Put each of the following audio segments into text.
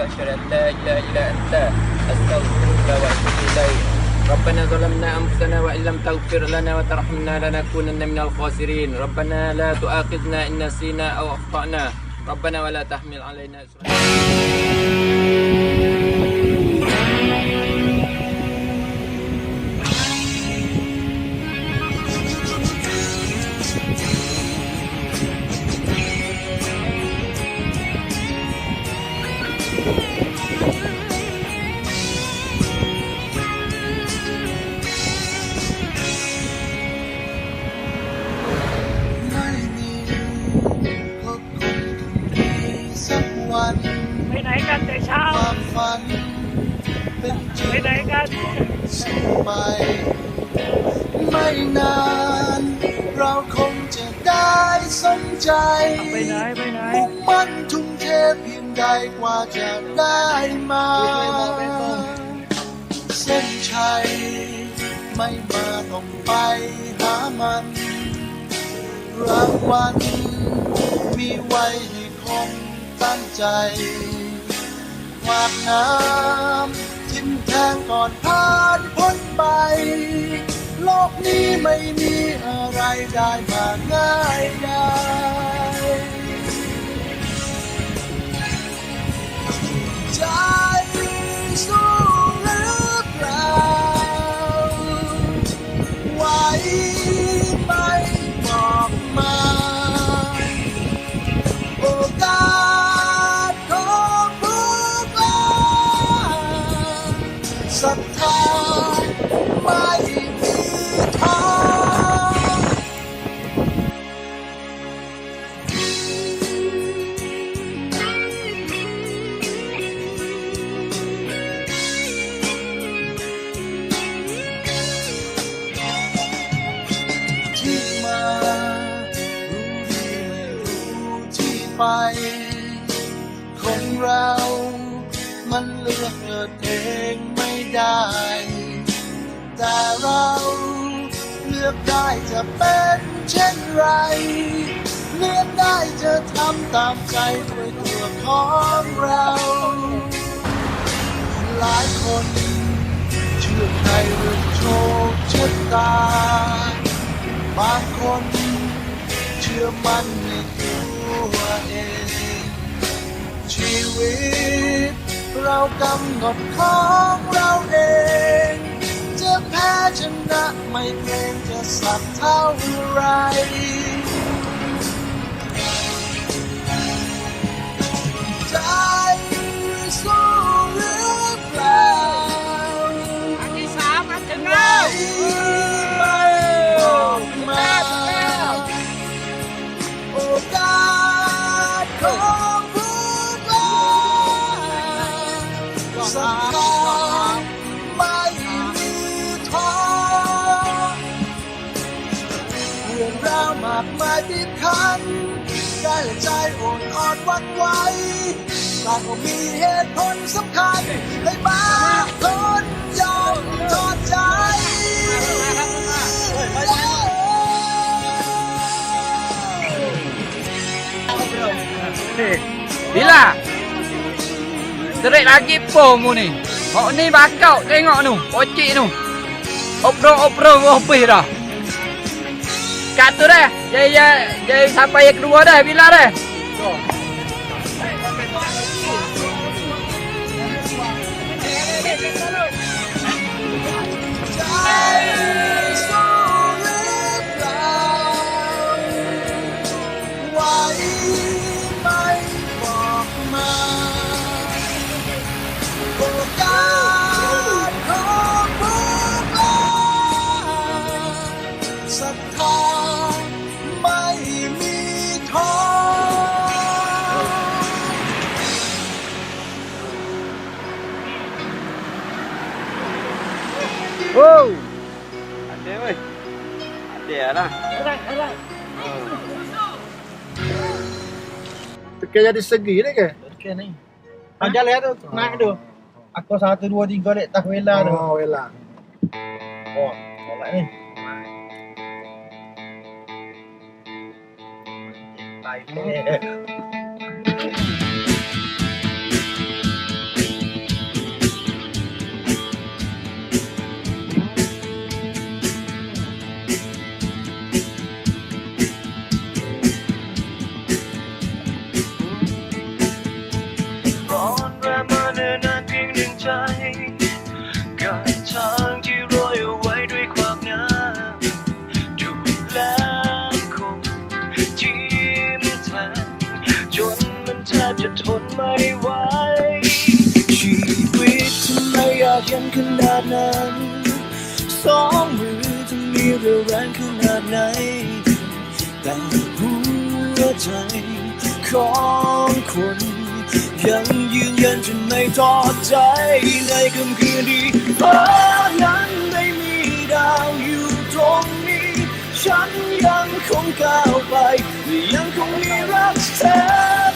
ومالك أشهد أن لا إله إلا أنت أستغفرك وأتوب إليك. ربنا ظلمنا أنفسنا وإن لم تغفر لنا وترحمنا لنكونن من الخاسرين. ربنا لا تؤاخذنا إن نسينا أو أخطأنا. ربنا ولا تحمل علينا إسرا. ไปงไหนกันสิ้นไป ไม่นาน เราคงจะได้สนใจไปไหนไปไหนมุ่งมั่นทุ่มเทเพียงใดกว่าจะได้มา เส้นชัย ไม่มาต้องไปหามันรางวัลมีไว้ให้คงตั้งใจหวากน้ำ ทิมแทงก่อนผ่านพ้นไป โลกนี้ไม่มีอะไรได้มาง่ายดายใจสู้ ได้ แต่เราเลือกได้จะเป็นเช่นไร เลือกได้จะทำตามใจด้วยตัวของเรา หลายคนเชื่อใครเรื่องโชคชะตา บางคนเชื่อมันในตัวเองชีวิต เรากำหนดของเราเอง จะแพ้ชนะไม่เกรงจะสักเท่าไร ศรัทธาไม่มีท้อเรื่องราวมากมายบีบคั้นได้ใจโอนอ่อนวันไหวต่างก็มีเหตุผลสำคัญให้บางคนยอมทอดใจ Terik lagi po mu ni. Kok ni bakau tengok nu. Pocik nu. Opro-opro opih dah. Kat tu dah. Jadi ya, jadi sampai yang kedua dah. Bila dah? Wow. Ada weh. Ada lah. Erat, erat. Tekan jadi segi ni ke? Tekan ni. Panjang lah tu, naik tu. Aku satu, dua, tiga lek tak wela tu. Oh, wela. Oh, kolak ni. Baik. เนิ่นนานเพียงหนึ่งใจกับทางที่โรยเอาไว้ด้วยความงามดูแลคงยิ้มแทนจนมันแทบจะทนไม่ไหวชีวิตทำไมอยากเห็นขนาดนั้นสองมือจะมีเรี่ยวแรงขนาดไหนแต่หัวใจของคน ยังยืนยันจนไม่ท้อใจในค่ำคืนที่ฟ้านั้นไม่มีดาวอยู่ตรงนี้ ฉันยังคงก้าวไป ยังคงมีรักเธอ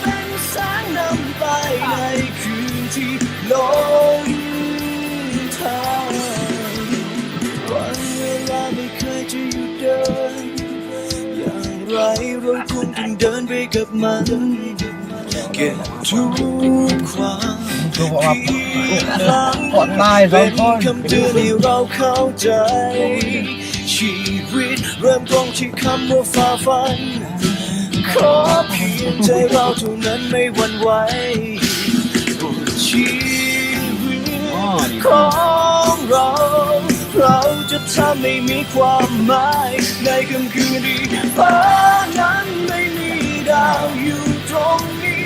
เป็นแสงนำไปในคืนที่ลงทางวันเวลาไม่เคยจะหยุดเดิน อย่างไรเราคงต้องเดินไปกับมัน เก็บทุกความผิดหลังกดตายสองนคนคำเตือนให้เราเข้าใจ ชีวิตเริ่มต้นที่คำว่าฝ่าฟัน ขอเพียงใจเราเท่านั้นไม่หวั่นไหวบนชีวิตของเรา เราจะทำให้มีความหมาย ในค่ำคืนที่ฟ้านั้นไม่มีดาวอยู่ตรงนี้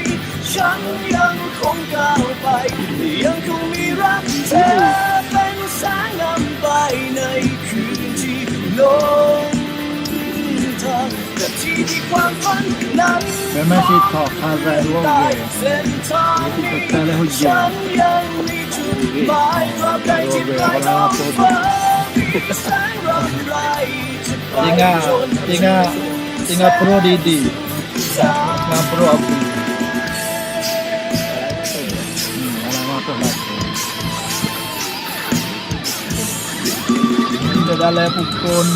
ฉันยังคงก้าวไป ยังคงมีรักเธอเป็นแสงนำไปในคืนที่ลงทางนาทีที่ความฝันนั้น Men man sitter kvar, han är ใต้ låg. เส้นทางนี้ฉันยังมีจุดหมายตราบใดที่ปลายท้องฟ้ามีแสงรำไรจะไป Ingat, จน ingat, ingat pro Didi. ทาง Ingat pro aku. Kita dalam pukul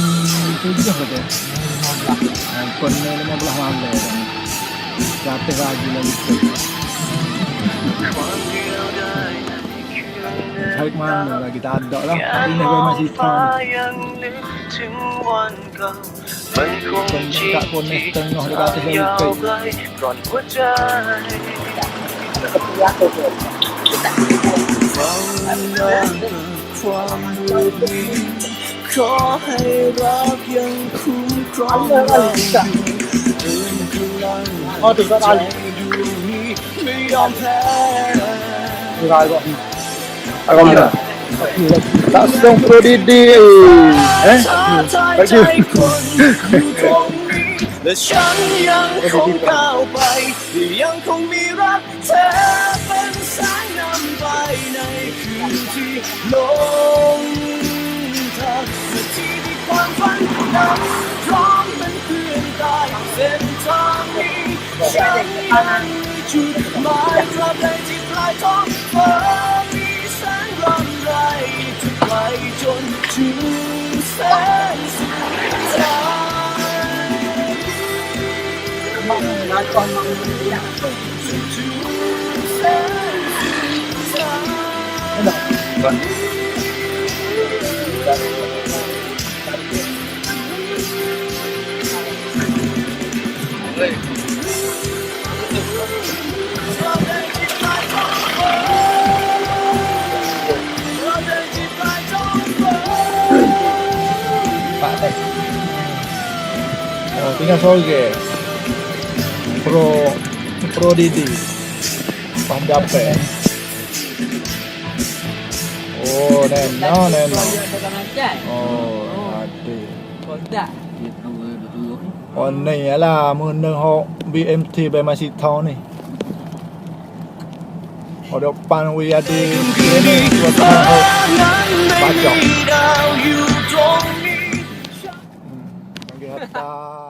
tujuh kata. Ah, Pukul ni lima belas malam. Jatuh lagi lagi. ความเดียวดายในคืนนั้น Tarik mana lagi tak ada lah. แค่ Ini ม gue อง masih ฟ้า tahu. ขอให้รักยังคุ้มครองเราอยู่เติมพลัง Oh, tu kat ใจดวงนี้ไม่ยอมแพ้ Viral kok. Aku mana? Tak sedang pro Didi. Eh? ท้ายใจคนอยู่ตรงนี้และฉันยังคงก้าวไปยังคงมีรักเธอเป็นแสงนำไปในคืนที่ลง ฝันนั้นพร้อมเป็นเพื่อนตายเส้นทางนี้ฉันยังมีจุดหมายตราบใดที่ปลายท้องฟ้ามีแสงรำไรจะไกลจนถึงแสงสุดท้ายจนถึงแสงสุดท้าย Ingat soal ke? Pro Pro Didi. Pandape. Oh, nen, no, nen, no. Oh, adi. Còn này là mưa nâng hộ BMT về mà xịt thó này Ở đâu pan Ba chọn ừ,